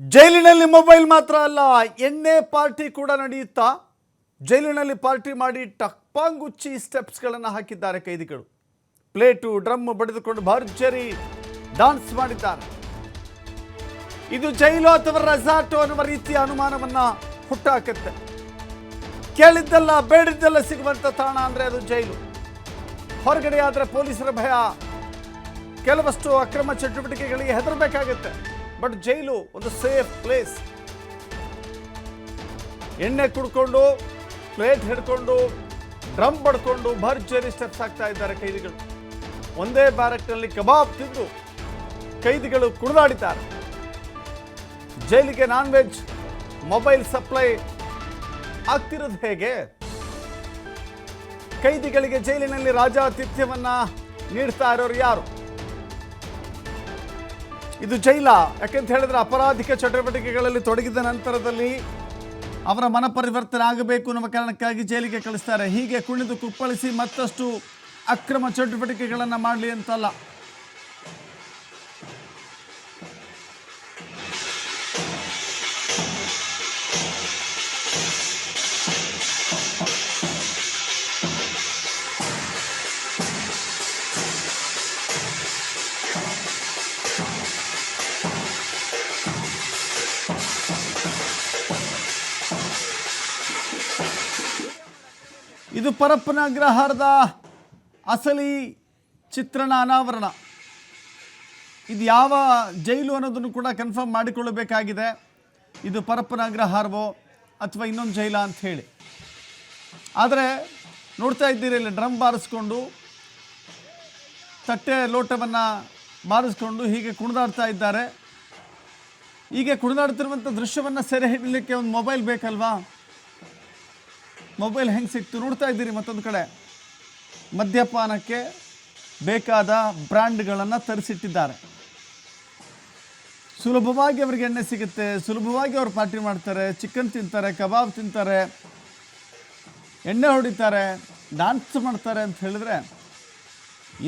ಜೈಲಿನಲ್ಲಿ ಮೊಬೈಲ್ ಮಾತ್ರ ಅಲ್ಲ, ಎಣ್ಣೆ ಪಾರ್ಟಿ ಕೂಡ ನಡೆಯುತ್ತಾ? ಜೈಲಿನಲ್ಲಿ ಪಾರ್ಟಿ ಮಾಡಿ ಟಪ್ಪಾಂಗುಚ್ಚಿ ಸ್ಟೆಪ್ಸ್ಗಳನ್ನು ಹಾಕಿದ್ದಾರೆ ಕೈದಿಗಳು. ಪ್ಲೇಟು, ಡ್ರಮ್ ಬಡಿದುಕೊಂಡು ಭರ್ಜರಿ ಡಾನ್ಸ್ ಮಾಡಿದ್ದಾರೆ. ಇದು ಜೈಲು ಅಥವಾ ರೆಸಾರ್ಟು ಅನ್ನುವ ರೀತಿಯ ಅನುಮಾನವನ್ನು ಹುಟ್ಟಾಕತ್ತೆ. ಕೇಳಿದ್ದೆಲ್ಲ, ಬೇಡಿದ್ದೆಲ್ಲ ಸಿಗುವಂತ ತಾಣ ಅಂದ್ರೆ ಅದು ಜೈಲು. ಹೊರಗಡೆ ಆದರೆ ಪೊಲೀಸರ ಭಯ. ಕೆಲವಷ್ಟು ಅಕ್ರಮ ಚಟುವಟಿಕೆಗಳಿಗೆ ಹೆದರಬೇಕಾಗುತ್ತೆ. ಬಟ್ ಜೈಲು ಒಂದು ಸೇಫ್ ಪ್ಲೇಸ್. ಎಣ್ಣೆ ಕುಡ್ಕೊಂಡು, ಪ್ಲೇಟ್ ಹಿಡ್ಕೊಂಡು, ಡ್ರಮ್ ಪಡ್ಕೊಂಡು ಭರ್ಜರಿ ಸ್ಟೆಪ್ಸ್ ಆಗ್ತಾ ಇದ್ದಾರೆ ಕೈದಿಗಳು. ಒಂದೇ ಬ್ಯಾರಕ್ನಲ್ಲಿ ಕಬಾಬ್ ತಿಂದು ಕೈದಿಗಳು ಕುಡಿದಾಡಿದ್ದಾರೆ ಜೈಲಿಗೆ ನಾನ್ ವೆಜ್ ಮೊಬೈಲ್ ಸಪ್ಲೈ ಆಗ್ತಿರೋದು ಹೇಗೆ? ಕೈದಿಗಳಿಗೆ ಜೈಲಿನಲ್ಲಿ ರಾಜಾತಿಥ್ಯವನ್ನ ನೀಡ್ತಾ ಇರೋರು ಯಾರು? ಇದು ಜೈಲ. ಯಾಕೆಂತ ಹೇಳಿದ್ರೆ ಅಪರಾಧಿಕ ಚಟುವಟಿಕೆಗಳಲ್ಲಿ ತೊಡಗಿದ ನಂತರದಲ್ಲಿ ಅವರ ಮನ ಪರಿವರ್ತನೆ ಆಗಬೇಕು ಅನ್ನುವ ಕಾರಣಕ್ಕಾಗಿ ಜೈಲಿಗೆ ಕಳಿಸ್ತಾರೆ. ಹೀಗೆ ಕುಣಿದು ಕುಪ್ಪಳಿಸಿ ಮತ್ತಷ್ಟು ಅಕ್ರಮ ಚಟುವಟಿಕೆಗಳನ್ನು ಮಾಡಲಿ ಅಂತಲ್ಲ. ಇದು ಪರಪ್ಪನ ಅಗ್ರಹಾರದ ಅಸಲಿ ಚಿತ್ರಣ ಅನಾವರಣ. ಇದು ಯಾವ ಜೈಲು ಅನ್ನೋದನ್ನು ಕೂಡ ಕನ್ಫರ್ಮ್ ಮಾಡಿಕೊಳ್ಳಬೇಕಾಗಿದೆ. ಇದು ಪರಪ್ಪನ ಅಗ್ರಹಾರವೋ ಅಥವಾ ಇನ್ನೊಂದು ಜೈಲ ಅಂತ ಹೇಳಿ. ಆದರೆ ನೋಡ್ತಾ ಇದ್ದೀರಿ ಇಲ್ಲಿ ಡ್ರಮ್ ಬಾರಿಸ್ಕೊಂಡು, ತಟ್ಟೆ ಲೋಟವನ್ನು ಬಾರಿಸ್ಕೊಂಡು ಹೀಗೆ ಕುಣಿದಾಡ್ತಾ ಇದ್ದಾರೆ. ಹೀಗೆ ಕುಣಿದಾಡ್ತಿರುವಂಥ ದೃಶ್ಯವನ್ನು ಸೆರೆ ಹಿಡಲಿಕ್ಕೆ ಒಂದು ಮೊಬೈಲ್ ಬೇಕಲ್ವಾ? ಮೊಬೈಲ್ ಹೆಂಗೆ ಸಿಕ್ತು ನೋಡ್ತಾ ಇದ್ದೀರಿ ಮತ್ತೊಂದು ಕಡೆ. ಮದ್ಯಪಾನಕ್ಕೆ ಬೇಕಾದ ಬ್ರ್ಯಾಂಡ್ಗಳನ್ನು ತರಿಸಿಟ್ಟಿದ್ದಾರೆ. ಸುಲಭವಾಗಿ ಅವರಿಗೆ ಎಣ್ಣೆ ಸಿಗುತ್ತೆ, ಸುಲಭವಾಗಿ ಅವ್ರು ಪಾರ್ಟಿ ಮಾಡ್ತಾರೆ, ಚಿಕನ್ ತಿಂತಾರೆ, ಕಬಾಬ್ ತಿಂತಾರೆ, ಎಣ್ಣೆ ಹೊಡಿತಾರೆ, ಡಾನ್ಸ್ ಮಾಡ್ತಾರೆ ಅಂತ ಹೇಳಿದ್ರೆ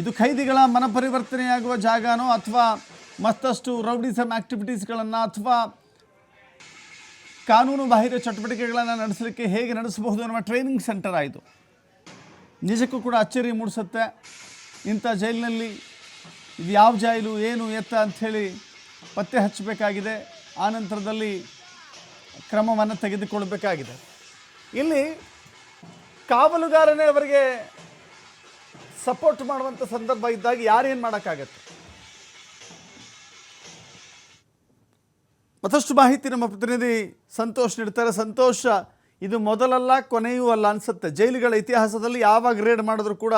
ಇದು ಖೈದಿಗಳ ಮನಪರಿವರ್ತನೆಯಾಗುವ ಜಾಗನೋ ಅಥವಾ ಮತ್ತಷ್ಟು ರೌಡಿಸಮ್ ಆ್ಯಕ್ಟಿವಿಟೀಸ್ಗಳನ್ನು ಅಥವಾ ಕಾನೂನು ಬಾಹಿರ ಚಟುವಟಿಕೆಗಳನ್ನು ನಡೆಸಲಿಕ್ಕೆ ಹೇಗೆ ನಡೆಸಬಹುದು ಅನ್ನುವ ಟ್ರೈನಿಂಗ್ ಸೆಂಟರ್ ಆಯಿತು. ನಿಜಕ್ಕೂ ಕೂಡ ಅಚ್ಚರಿ ಮೂಡಿಸುತ್ತೆ. ಇಂಥ ಜೈಲಿನಲ್ಲಿ ಇದು ಯಾವ ಜೈಲು ಏನು ಎತ್ತ ಅಂಥೇಳಿ ಪತ್ತೆ ಹಚ್ಚಬೇಕಾಗಿದೆ. ಆ ನಂತರದಲ್ಲಿ ಕ್ರಮವನ್ನು ತೆಗೆದುಕೊಳ್ಬೇಕಾಗಿದೆ. ಇಲ್ಲಿ ಕಾವಲುಗಾರನೇ ಅವರಿಗೆ ಸಪೋರ್ಟ್ ಮಾಡುವಂಥ ಸಂದರ್ಭ ಇದ್ದಾಗ ಯಾರೇನು ಮಾಡೋಕ್ಕಾಗತ್ತೆ? ಮತ್ತಷ್ಟು ಮಾಹಿತಿ ನಮ್ಮ ಪ್ರತಿನಿಧಿ ಸಂತೋಷ್ ನೀಡ್ತಾರೆ. ಸಂತೋಷ, ಇದು ಮೊದಲಲ್ಲ, ಕೊನೆಯೂ ಅಲ್ಲ ಅನಿಸುತ್ತೆ. ಜೈಲುಗಳ ಇತಿಹಾಸದಲ್ಲಿ ಯಾವಾಗ ರೇಡ್ ಮಾಡಿದ್ರು ಕೂಡ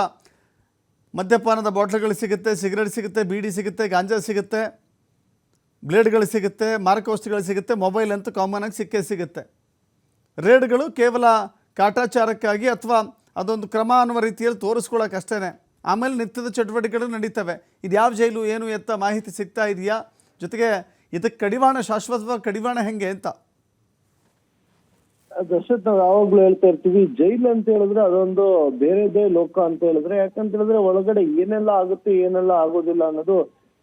ಮದ್ಯಪಾನದ ಬಾಟ್ಲ್ಗಳು ಸಿಗುತ್ತೆ, ಸಿಗರೇಟ್ ಸಿಗುತ್ತೆ, ಬೀಡಿ ಸಿಗುತ್ತೆ, ಗಾಂಜಾ ಸಿಗುತ್ತೆ, ಬ್ಲೇಡ್ಗಳು ಸಿಗುತ್ತೆ, ಮಾರಕವಸ್ತುಗಳು ಸಿಗುತ್ತೆ, ಮೊಬೈಲ್ ಅಂತೂ ಕಾಮನ್ ಆಗಿ ಸಿಕ್ಕೇ ಸಿಗುತ್ತೆ. ರೇಡ್ಗಳು ಕೇವಲ ಕಾಟಾಚಾರಕ್ಕಾಗಿ ಅಥವಾ ಅದೊಂದು ಕ್ರಮ ಅನ್ನುವ ರೀತಿಯಲ್ಲಿ ತೋರಿಸ್ಕೊಳ್ಳೋಕೆ ಅಷ್ಟೇ ಆಮೇಲೆ ನಿತ್ಯದ ಚಟುವಟಿಕೆಗಳು ನಡೀತವೆ. ಇದು ಯಾವ ಜೈಲು, ಏನು ಎತ್ತ ಮಾಹಿತಿ ಸಿಗ್ತಾ ಇದೆಯಾ? ಜೊತೆಗೆ ಇದಕ್ಕೆ ಕಡಿವಾಣ ಶಾಶ್ವತವಾದ ಕಡಿವಾಣ ಹೆಂಗೆ ಅಂತ? ದರ್ಶತ್ ನಾವು ಯಾವಾಗ್ಲೂ ಹೇಳ್ತಾ ಇರ್ತೀವಿ, ಜೈಲ್ ಅಂತ ಹೇಳಿದ್ರೆ ಅದೊಂದು ಬೇರೆದೇ ಲೋಕ ಅಂತ ಹೇಳಿದ್ರೆ, ಯಾಕಂತ ಹೇಳಿದ್ರೆ ಒಳಗಡೆ ಏನೆಲ್ಲ ಆಗುತ್ತೆ, ಏನೆಲ್ಲ ಆಗೋದಿಲ್ಲ ಅನ್ನೋದು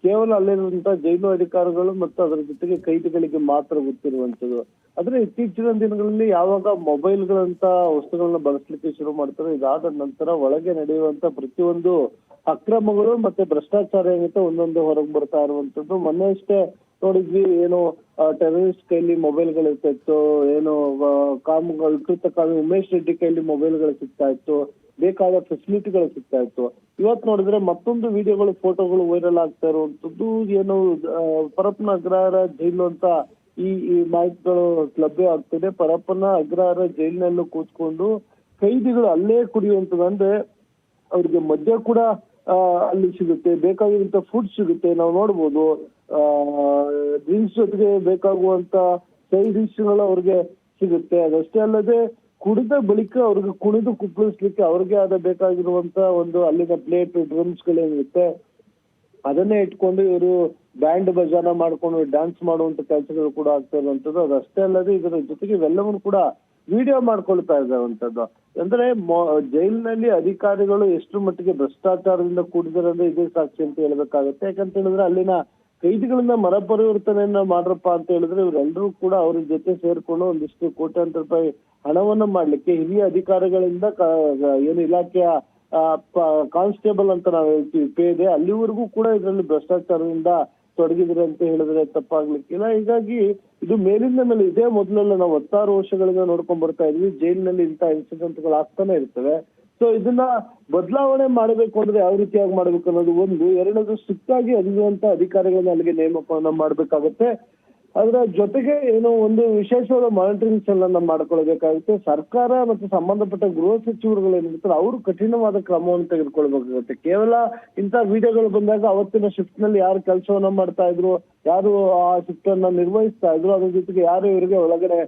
ಕೇವಲ ಅಲ್ಲಿರುವಂತಹ ಜೈಲು ಅಧಿಕಾರಿಗಳು ಮತ್ತು ಅದರ ಜೊತೆಗೆ ಕೈದಿಗಳಿಗೆ ಮಾತ್ರ ಗೊತ್ತಿರುವಂತದ್ದು ಆದ್ರೆ ಇತ್ತೀಚಿನ ದಿನಗಳಲ್ಲಿ ಯಾವಾಗ ಮೊಬೈಲ್ಗಳಂತ ವಸ್ತುಗಳನ್ನ ಬಳಸಲಿಕ್ಕೆ ಶುರು ಮಾಡ್ತಾರೆ, ಇದಾದ ನಂತರ ಒಳಗೆ ನಡೆಯುವಂತ ಪ್ರತಿಯೊಂದು ಅಕ್ರಮಗಳು ಮತ್ತೆ ಭ್ರಷ್ಟಾಚಾರ ಏನಿತ್ತು ಒಂದೊಂದು ಹೊರಗೆ ಬರ್ತಾ ಇರುವಂತದ್ದು ಮೊನ್ನೆ ಅಷ್ಟೇ ನೋಡಿದ್ವಿ, ಏನು ಟೆರರಿಸ್ಟ್ ಕೈಲಿ ಮೊಬೈಲ್ಗಳು ಇರ್ತಾ ಏನು ಕಾಮಗಳು ಕೃತ ವಿಕೃತ ಕಾಮಿ ಉಮೇಶ್ ರೆಡ್ಡಿ ಕೈಲಿ ಮೊಬೈಲ್ಗಳು ಸಿಗ್ತಾ ಇತ್ತು, ಬೇಕಾದ ಫೆಸಿಲಿಟಿಗಳು ಸಿಗ್ತಾ ಇತ್ತು. ಇವತ್ ನೋಡಿದ್ರೆ ಮತ್ತೊಂದು ವಿಡಿಯೋಗಳು ಫೋಟೋಗಳು ವೈರಲ್ ಆಗ್ತಾ ಇರುವಂತದ್ದು ಏನು ಪರಪ್ಪನ ಅಗ್ರಹಾರ ಜೈಲು ಅಂತ ಈ ಈ ಮಾಹಿತಿಗಳು ಲಭ್ಯ ಆಗ್ತದೆ. ಪರಪ್ಪನ ಅಗ್ರಹಾರ ಜೈಲಿನಲ್ಲೂ ಕೂತ್ಕೊಂಡು ಕೈದಿಗಳು ಅಲ್ಲೇ ಕುಡಿಯುವಂಥದ್ದು ಅಂದ್ರೆ ಅವ್ರಿಗೆ ಮದ್ಯ ಕೂಡ ಅಲ್ಲಿ ಸಿಗುತ್ತೆ ಬೇಕಾಗಿರುವಂತ ಫುಡ್ ಸಿಗುತ್ತೆ. ನಾವು ನೋಡ್ಬೋದು ಡ್ರಿಂಕ್ಸ್ ಜೊತೆಗೆ ಬೇಕಾಗುವಂತ ಸೈಡ್ ಡಿಶ್ಗಳು ಅವ್ರಿಗೆ ಸಿಗುತ್ತೆ. ಅದಷ್ಟೇ ಅಲ್ಲದೆ ಕುಡಿದ ಬಳಿಕ ಅವ್ರಿಗೆ ಕುಣಿದು ಕುಪ್ಪಳಿಸ್ಲಿಕ್ಕೆ ಅವ್ರಿಗೆ ಆದ ಬೇಕಾಗಿರುವಂತ ಒಂದು ಅಲ್ಲಿನ ಪ್ಲೇಟ್ ಡ್ರಮ್ಸ್ ಗಳೇನಿರುತ್ತೆ, ಅದನ್ನೇ ಇಟ್ಕೊಂಡು ಇವರು ಬ್ಯಾಂಡ್ ಭಜನ ಮಾಡ್ಕೊಂಡು ಡ್ಯಾನ್ಸ್ ಮಾಡುವಂತ ಕೆಲಸಗಳು ಕೂಡ ಆಗ್ತಾ ಇರುವಂತದ್ದು. ಅದಷ್ಟೇ ಅಲ್ಲದೆ ಇದರ ಜೊತೆಗೆ ಇವೆಲ್ಲವನ್ನು ಕೂಡ ವಿಡಿಯೋ ಮಾಡ್ಕೊಳ್ತಾ ಇರುವಂತದ್ದು. ಅಂದ್ರೆ ಜೈಲಿನಲ್ಲಿ ಅಧಿಕಾರಿಗಳು ಎಷ್ಟು ಮಟ್ಟಿಗೆ ಭ್ರಷ್ಟಾಚಾರದಿಂದ ಕೂಡಿದ್ರೆ ಅಂದ್ರೆ ಇದೇ ಸಾಕ್ಷಿ ಅಂತ ಹೇಳ್ಬೇಕಾಗುತ್ತೆ. ಯಾಕಂತ ಹೇಳಿದ್ರೆ ಅಲ್ಲಿನ ಕೈದಿಗಳನ್ನ ಮರಪರಿವರ್ತನೆಯನ್ನ ಮಾಡ್ರಪ್ಪ ಅಂತ ಹೇಳಿದ್ರೆ ಇವರೆಲ್ಲರೂ ಕೂಡ ಅವ್ರ ಜೊತೆ ಸೇರ್ಕೊಂಡು ಒಂದಿಷ್ಟು ಕೋಟ್ಯಾಂತರ ರೂಪಾಯಿ ಹಣವನ್ನ ಮಾಡ್ಲಿಕ್ಕೆ ಹಿರಿಯ ಅಧಿಕಾರಿಗಳಿಂದ ಏನು ಇಲಾಖೆಯ ಕಾನ್ಸ್ಟೇಬಲ್ ಅಂತ ನಾವು ಹೇಳ್ತೀವಿ ಪೇದೆ ಅಲ್ಲಿವರೆಗೂ ಕೂಡ ಇದರಲ್ಲಿ ಭ್ರಷ್ಟಾಚಾರದಿಂದ ತೊಡಗಿದ್ರೆ ಅಂತ ಹೇಳಿದ್ರೆ ತಪ್ಪಾಗ್ಲಿಕ್ಕಿಲ್ಲ ಹೀಗಾಗಿ ಇದು ಮೇಲಿಂದ ಮೇಲೆ ಇದೇ ಮೊದಲೆಲ್ಲ ನಾವು ಹತ್ತಾರು ವರ್ಷಗಳಿಂದ ನೋಡ್ಕೊಂಡ್ ಬರ್ತಾ ಇದ್ವಿ. ಜೈಲಿನಲ್ಲಿ ಇಂಥ ಇನ್ಸಿಡೆಂಟ್ಗಳು ಆಗ್ತಾನೆ ಇರ್ತವೆ. ಸೊ ಇದನ್ನ ಬದಲಾವಣೆ ಮಾಡಬೇಕು ಅಂದ್ರೆ ಯಾವ ರೀತಿಯಾಗಿ ಮಾಡ್ಬೇಕು ಅನ್ನೋದು ಒಂದು, ಎರಡನೇದು ಆಗಿ ಅಲ್ಲಿರುವಂತ ಅಧಿಕಾರಿಗಳನ್ನ ಅಲ್ಲಿಗೆ ನೇಮಕವನ್ನ ಮಾಡ್ಬೇಕಾಗತ್ತೆ. ಅದರ ಜೊತೆಗೆ ಏನೋ ಒಂದು ವಿಶೇಷವಾದ ಮಾನಿಟರಿಂಗ್ ಸೆಲ್ ಅನ್ನ ಮಾಡ್ಕೊಳ್ಬೇಕಾಗುತ್ತೆ. ಸರ್ಕಾರ ಮತ್ತು ಸಂಬಂಧಪಟ್ಟ ಗೃಹ ಸಚಿವರುಗಳು ಏನಿರ್ತಾರೆ ಅವರು ಕಠಿಣವಾದ ಕ್ರಮವನ್ನು ತೆಗೆದುಕೊಳ್ಬೇಕಾಗುತ್ತೆ. ಕೇವಲ ಇಂಥ ವಿಡಿಯೋಗಳು ಬಂದಾಗ ಅವತ್ತಿನ ಶಿಫ್ಟ್ನಲ್ಲಿ ಯಾರು ಕೆಲಸವನ್ನ ಮಾಡ್ತಾ ಇದ್ರು, ಯಾರು ಆ ಶಿಫ್ಟ್ ಅನ್ನ ನಿರ್ವಹಿಸ್ತಾ ಇದ್ರು, ಅದ್ರ ಜೊತೆಗೆ ಯಾರು ಇವರಿಗೆ ಒಳಗಡೆ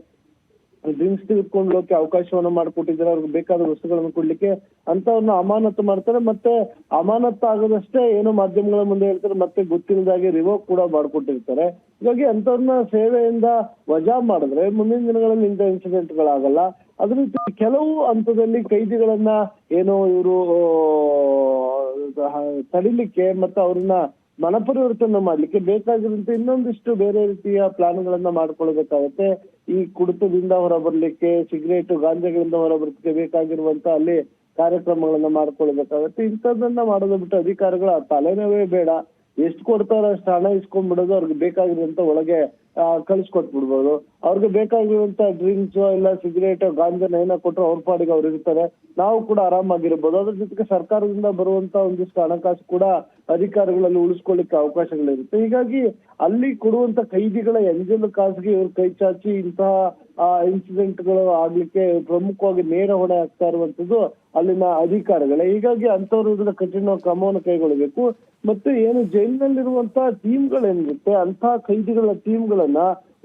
ಡ್ರಿಂಕ್ಸ್ ತೆಗೆದುಕೊಂಡು ಹೋಗಕ್ಕೆ ಅವಕಾಶವನ್ನ ಮಾಡಿಕೊಟ್ಟಿದ್ದಾರೆ. ಅವ್ರಿಗೆ ಬೇಕಾದ ವಸ್ತುಗಳನ್ನು ಕೊಡ್ಲಿಕ್ಕೆ ಅಂತವ್ರನ್ನ ಅಮಾನತು ಮಾಡ್ತಾರೆ. ಮತ್ತೆ ಅಮಾನತು ಆಗದಷ್ಟೇ ಏನೋ ಮಾಧ್ಯಮಗಳ ಮುಂದೆ ಹೇಳ್ತಾರೆ. ಮತ್ತೆ ಗೊತ್ತಿಲ್ಲದಾಗೆ ರಿವೋಕ್ ಕೂಡ ಮಾಡ್ಕೊಟ್ಟಿರ್ತಾರೆ. ಹೀಗಾಗಿ ಅಂತವ್ರನ್ನ ಸೇವೆಯಿಂದ ವಜಾ ಮಾಡಿದ್ರೆ ಮುಂದಿನ ದಿನಗಳಲ್ಲಿ ಇಂಥ ಇನ್ಸಿಡೆಂಟ್ ಗಳಾಗಲ್ಲ. ಅದ್ರ ಜೊತೆ ಕೆಲವು ಹಂತದಲ್ಲಿ ಕೈದಿಗಳನ್ನ ಏನೋ ಇವರು ತಡಿಲಿಕ್ಕೆ ಮತ್ತೆ ಅವ್ರನ್ನ ಮನಪರಿವರ್ತನೆ ಮಾಡ್ಲಿಕ್ಕೆ ಬೇಕಾಗಿರುವಂತ ಇನ್ನೊಂದಿಷ್ಟು ಬೇರೆ ರೀತಿಯ ಪ್ಲಾನ್ಗಳನ್ನ ಮಾಡ್ಕೊಳ್ಬೇಕಾಗತ್ತೆ. ಈ ಕುಡಿತದಿಂದ ಹೊರ ಬರ್ಲಿಕ್ಕೆ ಸಿಗರೇಟ್ ಗಾಂಜಾಗಳಿಂದ ಹೊರ ಬರ್ಲಿಕ್ಕೆ ಬೇಕಾಗಿರುವಂತ ಅಲ್ಲಿ ಕಾರ್ಯಕ್ರಮಗಳನ್ನ ಮಾಡ್ಕೊಳ್ಬೇಕಾಗತ್ತೆ ಇಂಥದ್ದನ್ನ ಮಾಡೋದು ಬಿಟ್ಟು ಅಧಿಕಾರಿಗಳ ತಲೆನೋವೇ ಬೇಡ. ಎಷ್ಟು ಕೊಡ್ತಾರ ಅಷ್ಟು ಹಣ ಇಸ್ಕೊಂಡ್ಬಿಡೋದು ಅವ್ರಿಗೆ ಬೇಕಾಗಿರುವಂತ ಒಳಗೆ ಕಳಿಸ್ಕೊಟ್ಬಿಡ್ಬೋದು. ಅವ್ರಿಗೆ ಬೇಕಾಗಿರುವಂತ ಡ್ರಿಂಕ್ಸ್ ಇಲ್ಲ ಸಿಗರೇಟ್, ಗಾಂಜಾನ ಏನೋ ಕೊಟ್ಟರು ಅವ್ರ ಪಾಡಿಗೆ ಅವ್ರು ಇರ್ತಾರೆ. ನಾವು ಕೂಡ ಆರಾಮಾಗಿರ್ಬೋದು. ಅದ್ರ ಜೊತೆಗೆ ಸರ್ಕಾರದಿಂದ ಬರುವಂತ ಒಂದಿಷ್ಟು ಹಣಕಾಸು ಕೂಡ ಅಧಿಕಾರಿಗಳಲ್ಲಿ ಉಳಿಸ್ಕೊಳ್ಳಿಕ್ಕೆ ಅವಕಾಶಗಳಿರುತ್ತೆ. ಹೀಗಾಗಿ ಅಲ್ಲಿ ಕೊಡುವಂತ ಕೈದಿಗಳ ಎಂಜಲ್ ಖಾಸಗಿ ಇವರು ಕೈ ಚಾಚಿ ಇಂತಹ ಇನ್ಸಿಡೆಂಟ್ಗಳು ಆಗ್ಲಿಕ್ಕೆ ಪ್ರಮುಖವಾಗಿ ನೇರ ಹೊಣೆ ಆಗ್ತಾ ಇರುವಂತದ್ದು ಅಲ್ಲಿನ ಅಧಿಕಾರಿಗಳೇ. ಹೀಗಾಗಿ ಅಂತವ್ರ ಕಠಿಣ ಕ್ರಮವನ್ನು ಕೈಗೊಳ್ಳಬೇಕು. ಮತ್ತೆ ಏನು ಜೈಲಿನಲ್ಲಿರುವಂತ ಟೀಮ್ಗಳೇನಿರುತ್ತೆ ಅಂತಹ ಕೈದಿಗಳ ಟೀಮ್ಗಳನ್ನ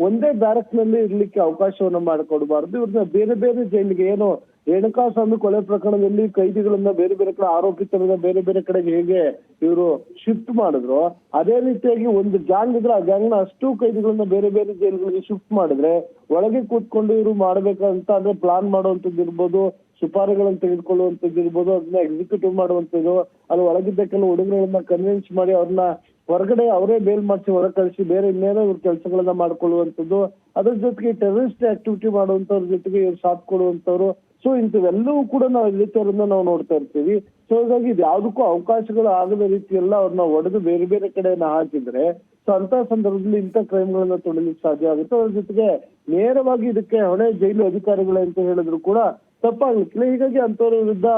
ಒಂದೇ ಬ್ಯಾರಕ್ನಲ್ಲಿ ಇರ್ಲಿಕ್ಕೆ ಅವಕಾಶವನ್ನು ಮಾಡಿಕೊಡಬಾರದು. ಇವ್ರನ್ನ ಬೇರೆ ಬೇರೆ ಜೈಲಿಗೆ ಏನು ರೇಣುಕಾಸ್ವಾಮಿ ಕೊಲೆ ಪ್ರಕರಣದಲ್ಲಿ ಕೈದಿಗಳನ್ನ ಬೇರೆ ಬೇರೆ ಕಡೆ ಆರೋಪಿತರನ್ನ ಬೇರೆ ಬೇರೆ ಕಡೆಗೆ ಹೇಗೆ ಇವರು ಶಿಫ್ಟ್ ಮಾಡಿದ್ರು, ಅದೇ ರೀತಿಯಾಗಿ ಒಂದು ಗ್ಯಾಂಗ್ ಇದ್ರೆ ಆ ಗ್ಯಾಂಗ್ ಅಷ್ಟು ಕೈದಿಗಳನ್ನ ಬೇರೆ ಬೇರೆ ಜೈಲುಗಳಿಗೆ ಶಿಫ್ಟ್ ಮಾಡಿದ್ರೆ ಒಳಗೆ ಕೂತ್ಕೊಂಡು ಇವರು ಮಾಡ್ಬೇಕಂತ ಅಂದ್ರೆ ಪ್ಲಾನ್ ಮಾಡುವಂತದ್ದು ಇರ್ಬೋದು ಸುಪಾರಿಗಳನ್ನ ತೆಗೆದುಕೊಳ್ಳುವಂತದ್ದು ಇರ್ಬೋದು, ಅದನ್ನ ಎಕ್ಸಿಕ್ಯೂಟಿವ್ ಮಾಡುವಂತದ್ದು ಅಲ್ಲಿ ಒಳಗಿದ್ದ ಕೆಲವು ಹುಡುಗರನ್ನ ಕನ್ವಿನ್ಸ್ ಮಾಡಿ ಅವ್ರನ್ನ ಹೊರಗಡೆ ಅವರೇ ಬೇಲ್ ಮಾಡಿಸಿ ಹೊರ ಕಳಿಸಿ ಬೇರೆ ಇನ್ನೇನೋ ಇವ್ರ ಕೆಲಸಗಳನ್ನ ಮಾಡ್ಕೊಳ್ಳುವಂಥದ್ದು, ಅದ್ರ ಜೊತೆಗೆ ಟೆರರಿಸ್ಟ್ ಆಕ್ಟಿವಿಟಿ ಮಾಡುವಂತವ್ರ ಜೊತೆಗೆ ಇವ್ರು ಸಾಥ್ ಕೊಡುವಂತವ್ರು ಸೊ ಇಂಥವೆಲ್ಲವೂ ಕೂಡ ನಾವು ಇಲ್ಲಿತರನ್ನ ನಾವು ನೋಡ್ತಾ ಇರ್ತೀವಿ. ಸೊ ಹಾಗಾಗಿ ಇದು ಯಾವ್ದಕ್ಕೂ ಅವಕಾಶಗಳು ಆಗದ ರೀತಿಯೆಲ್ಲ ಅವ್ರನ್ನ ಒಡೆದು ಬೇರೆ ಬೇರೆ ಕಡೆಯನ್ನ ಹಾಕಿದ್ರೆ, ಸೊ ಅಂತ ಸಂದರ್ಭದಲ್ಲಿ ಇಂಥ ಕ್ರೈಮ್ಗಳನ್ನ ತೊಡಲಿಕ್ಕೆ ಸಾಧ್ಯ ಆಗುತ್ತೆ. ಅದ್ರ ಜೊತೆಗೆ ನೇರವಾಗಿ ಇದಕ್ಕೆ ಹೊಣೆ ಜೈಲು ಅಧಿಕಾರಿಗಳೇ ಅಂತ ಹೇಳಿದ್ರು ಕೂಡ ತಪ್ಪಾಗ್ಲಿಕ್ಕಿಲ್ಲ. ಹೀಗಾಗಿ ಅಂತವರ ವಿರುದ್ಧ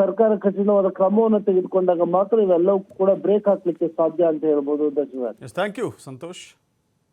ಸರ್ಕಾರ ಕಠಿಣವಾದ ಕ್ರಮವನ್ನು ತೆಗೆದುಕೊಂಡಾಗ ಮಾತ್ರ ಇವೆಲ್ಲವೂ ಕೂಡ ಬ್ರೇಕ್ ಹಾಕ್ಲಿಕ್ಕೆ ಸಾಧ್ಯ ಅಂತ ಹೇಳ್ಬೋದು, ಧನ್ಯವಾದ. Thank you Santosh.